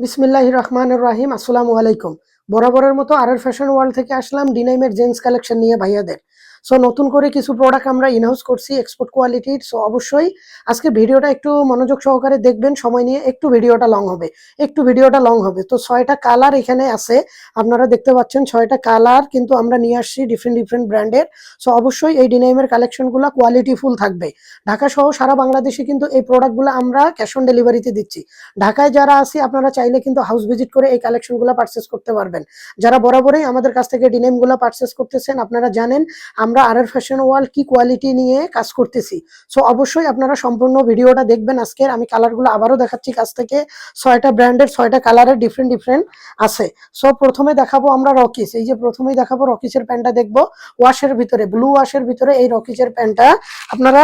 বিসমিল্লাহ রহমান রাহিম, আসসালামু আলাইকুম। বরাবরের মতো আরের ফ্যাশন ওয়ার্ল্ড থেকে আসলাম ডিনাইমের জেন্টস কালেকশন নিয়ে ভাইয়াদের। সো নতুন করে কিছু প্রোডাক্ট আমরা ইনহাউস করছি এক্সপোর্ট কোয়ালিটির সো অবশ্যই আজকে ভিডিওটা একটু মনোযোগ সহকারে দেখবেন, সময় নিয়ে একটু ভিডিওটা লং হবে। একটু ভিডিওটা লং হবে। তো, ছয়টা কালার এখানে আছে। আপনারা দেখতে পাচ্ছেন ছয়টা কালার কিন্তু আমরা নিয়ে আসছি ডিফারেন্ট ডিফারেন্ট ব্র্যান্ডের সো অবশ্যই এই ডিনাইমের কালেকশনগুলো কোয়ালিটিফুল থাকবে। ঢাকা সহ সারা বাংলাদেশে কিন্তু এই প্রোডাক্টগুলো আমরা ক্যাশ অন ডেলিভারিতে দিচ্ছি। ঢাকায় যারা আছি, আপনারা চাইলে কিন্তু হাউস ভিজিট করে এই কালেকশনগুলো পারচেস করতে পারবেন। যারা বরাবরই আমাদের কাছ থেকে ডিনাইমগুলো পারচেস করতেছেন, আপনারা জানেন, আমরা আর আর ফ্যাশন ওয়াল কি কোয়ালিটি নিয়ে কাজ করতেছি? সো অবশ্যই আপনারা সম্পূর্ণ ভিডিওটা দেখবেন আজকের। আমি কালারগুলো আবারও দেখাচ্ছি কাছ থেকে। ছয়টা ব্র্যান্ডের ছয়টা কালারের ডিফারেন্ট ডিফারেন্ট আছে। সো প্রথমে দেখাবো আমরা রকিস এই যে প্রথমেই দেখাবো রকিসের প্যান্টটা দেখব। ওয়াশের ভিতরে ব্লু ওয়াশের ভিতরে এই রকিসের প্যান্টটা আপনারা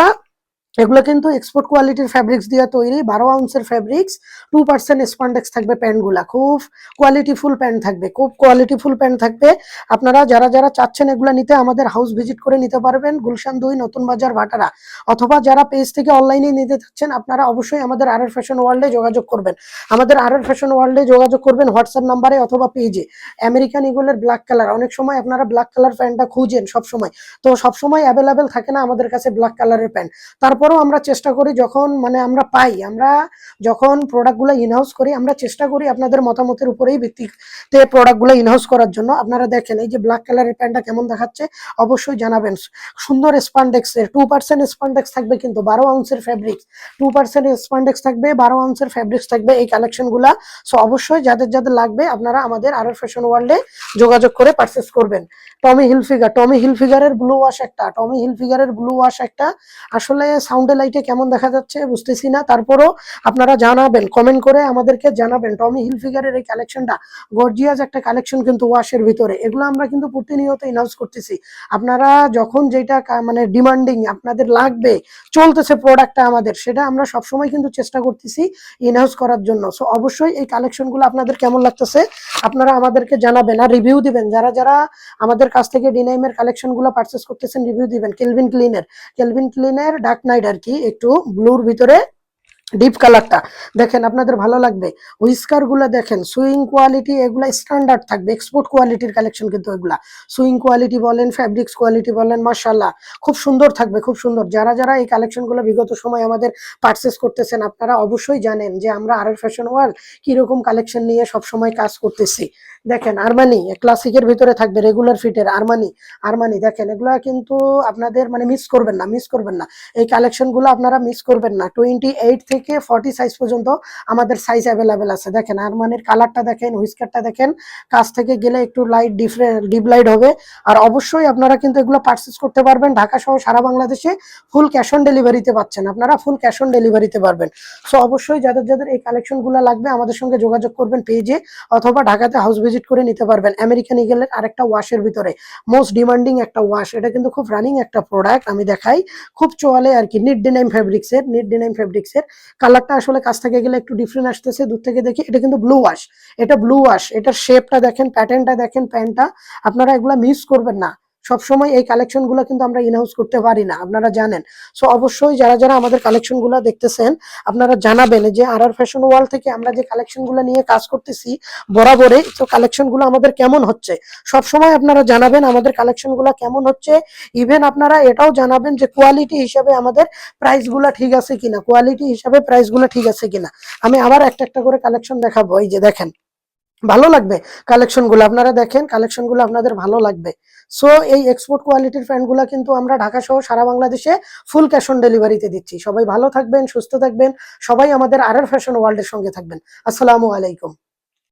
এগুলো কিন্তু এক্সপোর্ট কোয়ালিটির ফ্যাব্রিক্স দিয়ে তৈরি, বারো আউন্সের ফ্যাব্রিক্স টু পার্সেন্ট স্পন্ডেক্স থাকবে প্যান্টগুলা। খুব কোয়ালিটিফুল প্যান্ট থাকবে, খুব কোয়ালিটিফুল প্যান্ট থাকবে। আপনারা যারা যারা চাচ্ছেন এগুলো নিতে, আমাদের হাউস ভিজিট করে নিতে পারবেন, গুলশান দুই, নতুন বাজার ভাটারা। অথবা যারা পেজ থেকে অনলাইনে নিতে চাচ্ছেন, আপনারা অবশ্যই আমাদের আর ফ্যাশন ওয়ার্ল্ডে যোগাযোগ করবেন। আমাদের আর ফ্যাশন ওয়ার্ল্ডে যোগাযোগ করবেন হোয়াটসঅ্যাপ নাম্বারে অথবা পেজে আমেরিকান ইগলের ব্ল্যাক কালার অনেক সময় আপনারা ব্ল্যাক কালার প্যান্টটা খুঁজেন সবসময়। তো সবসময় অ্যাভেলেবেল থাকে না আমাদের কাছে ব্ল্যাক কালারের প্যান্ট। তারপরেও আমরা চেষ্টা করি যখন মানে আমরা পাই, আমরা যখন প্রোডাক্টগুলো ইনহাউস করি, আমরা চেষ্টা করি আপনাদের মতামতের উপরেই ভিত্তিতে প্রোডাক্টগুলো ইনহাউস করার জন্য। আপনারা দেখেন, এই যে ব্ল্যাক কালারের প্যান্টটা কেমন দেখাচ্ছে, অবশ্যই জানাবেন। সুন্দর স্পান্ডেক্সের টু পার্সেন্ট স্পান্ডেক্স থাকবে কিন্তু বারো আউন্সের ফ্যাব্রিক্স টু পার্সেন্ট স্পান্ডেক্স থাকবে, বারো আউন্সের ফ্যাব্রিক্স থাকবে এই কালেকশনগুলা সো অবশ্যই যাদের যাদের লাগবে, আপনারা আমাদের আর ফ্যাশন ওয়ার্ল্ডে যোগাযোগ করে পারচেস করবেন। টমি হিল ফিগার টমি হিল ফিগারের ব্লু ওয়াশ একটা টমি হিল ফিগারের ব্লু ওয়াশ একটা। আসলে সাউন্ডে লাইটে কেমন দেখা যাচ্ছে বুঝতেছি না। তারপরও আপনারা জানাবেন কমেন্ট করে আমাদেরকে জানাবেন। টমি হিল ফিগারের এই কালেকশনটা গর্জিয়াস একটা কালেকশন কিন্তু ওয়াশের ভিতরে। এগুলো আমরা কিন্তু প্রতিনিয়ত ইনাউন্স করতেছি। আপনারা যখন যেটা মানে ডিমান্ডিং আপনাদের লাগবে, চলতেছে প্রোডাক্টটা আমাদের, সেটা আমরা সবসময় কিন্তু চেষ্টা করতেছি ইনহাউস করার জন্য। সো অবশ্যই এই কালেকশনগুলো আপনাদের কেমন লাগতেছে, আপনারা আমাদেরকে জানাবেন আর রিভিউ দিবেন। যারা যারা আমাদের কাছ থেকে ডিনাইমের কালেকশনগুলো পারচেস করতেছেন রিভিউ দিবেন। কেলভিন ক্লিনের কেলভিন ক্লিনের ডাক নাইট আর কি একটু ব্লুর ভিতরে ডিপ কালারটা দেখেন, আপনাদের ভালো লাগবে। গুলো দেখেন সুইং কোয়ালিটি এগুলা স্ট্যান্ডার্ড থাকবে। এক্সপোর্ট কোয়ালিটির কালেকশন কিন্তু এগুলা। সুইং কোয়ালিটি বলেন ফ্যাব্রিক্স কোয়ালিটি বলেন মার্শাল্লাহ খুব সুন্দর থাকবে, খুব সুন্দর। যারা যারা এই কালেকশনগুলো বিগত সময় আমাদের পারচেস করতেছেন, আপনারা অবশ্যই জানেন যে আমরা আর ফ্যাশন ওয়ার্ল্ড কীরকম কালেকশন নিয়ে সব সময় কাজ করতেছি। দেখেন আরমানি ক্লাসিকের ভিতরে থাকবে রেগুলার ফিটের আরমানি আরমানি দেখেন, এগুলা কিন্তু আপনাদের মানে মিস করবেন না মিস করবেন না। এই কালেকশনগুলো আপনারা মিস করবেন না। টোয়েন্টি এইট থেকে ফর্টি সাইজ পর্যন্ত আমাদের সাইজ অ্যাভেলেবেল আছে। দেখেন, আরমানির কালারটা দেখেন হুইস্কারটা দেখেন, কাছ থেকে গেলে একটু লাইট ডিফারেন্ট ডিপ লাইট হবে। আর অবশ্যই আপনারা কিন্তু এগুলো পারচেস করতে পারবেন। ঢাকা সহ সারা বাংলাদেশে ফুল ক্যাশ অন ডেলিভারিতে পাচ্ছেন। আপনারা ফুল ক্যাশ অন ডেলিভারিতে পারবেন। সো অবশ্যই যাদের যাদের এই কালেকশনগুলো লাগবে, আমাদের সঙ্গে যোগাযোগ করবেন পেজে, অথবা ঢাকাতে হাউস ভিজিট করে নিতে পারবেন। আমেরিকান ইগেলের আরেকটা ওয়াশের ভিতরে। মোস্ট ডিমান্ডিং একটা ওয়াশ এটা কিন্তু খুব রানিং একটা প্রোডাক্ট আমি দেখাই। খুব চলে আর কি নিট ডিনাইম ফ্যাব্রিক্সের নিট ডিনাইম ফ্যাব্রিক্সের কালারটা আসলে কাছ থেকে গেলে একটু ডিফারেন্ট আসতেছে, দূর থেকে দেখি, এটা কিন্তু ব্লু ওয়াশ এটা ব্লু ওয়াশ এটার শেপটা দেখেন প্যাটার্নটা দেখেন প্যান্টটা আপনারা এগুলা মিস করবেন না। সবসময় এই কালেকশনগুলো কিন্তু আমরা ইনহাউস করতে পারি না, আপনারা জানেন। সো অবশ্যই যারা যারা আমাদের কালেকশনগুলো দেখতেছেন, আপনারা জানাবেন যে আর আর ফ্যাশন ওয়ার্ল্ড থেকে আমরা যে কালেকশনগুলো নিয়ে কাজ করতেছি বরাবরে, তো কালেকশনগুলো আমাদের কেমন হচ্ছে? সবসময় আপনারা জানাবেন আমাদের কালেকশনগুলো কেমন হচ্ছে। ইভেন আপনারা এটাও জানাবেন যে কোয়ালিটি হিসাবে আমাদের প্রাইসগুলো ঠিক আছে কিনা কোয়ালিটি হিসাবে প্রাইসগুলো ঠিক আছে কিনা। আমি আবার একটা একটা করে কালেকশন দেখাবো, এই যে দেখেন। ভালো লাগবে কালেকশনগুলো আপনারা দেখেন কালেকশনগুলো আপনাদের ভালো লাগবে। সো এই এক্সপোর্ট কোয়ালিটির প্যান্টগুলো কিন্তু আমরা ঢাকা সহ সারা বাংলাদেশে ফুল ক্যাশ অন ডেলিভারিতে দিচ্ছি। সবাই ভালো থাকবেন, সুস্থ থাকবেন। সবাই আমাদের আর ফ্যাশন ওয়ার্ল্ডের সঙ্গে থাকবেন। আসসালামু আলাইকুম।